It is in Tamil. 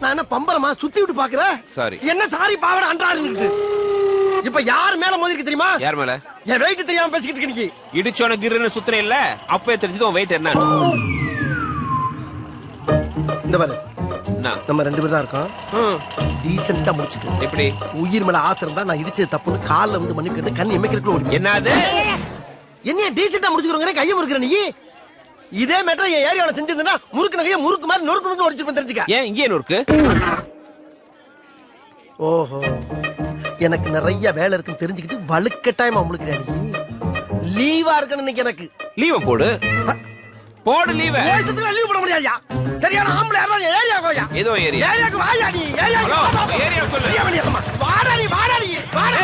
நான் என்ன பம்பரமா சுத்தி விட்டு பாக்குறேன் Sorry. என்ன சாரி பாவட அன்றாரு இப்ப யார் மேல மோதிருக்கு தெரியுமா? யார் மேல? என் வெயிட் தெரியாம பேசிக்கிட்டு இருக்க நீ இடிச்சோன கிருன்னு சுத்துற இல்ல அப்பவே தெரிஞ்சது உன் வெயிட் என்ன இந்த பாரு. என்ன? நம்ம ரெண்டு பேர் தான் இருக்கோம். டீசெண்டா முடிச்சுக்க. எப்படி? உயிர் மேல ஆசை இருந்தா நான் இடிச்சது தப்புன்னு கால்ல வந்து மண்ணு கேட்டு கண் எமைக்கிறதுக்குள்ள என்னது? என்னைய டீசெண்டா முடிச்சுக்கிறோங்க கையை முறுக்குற நீ? இதே மேட்டர் என் ஏரியாவில் செஞ்சிருந்தா முறுக்கு நகையை முறுக்கு மாதிரி நொறுக்கு நொறுக்கு உடைச்சிருப்பேன் தெரிஞ்சுக்க. ஏன் இங்கே இருக்கு ஓஹோ. எனக்கு நிறைய வேலை இருக்குன்னு தெரிஞ்சுக்கிட்டு வலுக்கட்டாயமா முழுக்கிறேன் லீவா இருக்கணும் இன்னைக்கு எனக்கு. லீவ போடு. போடு லீவ தேசத்துல லீவ் போட முடியாதுயா? சரியான ஆம்பளை யாரா ஏரியா கோயா ஏதோ ஏரியா. ஏரியாக்கு வாயா நீ. ஏரியா சொல்லு. ஏரியா வெளியே வாடா நீ வாடா நீ. வாடா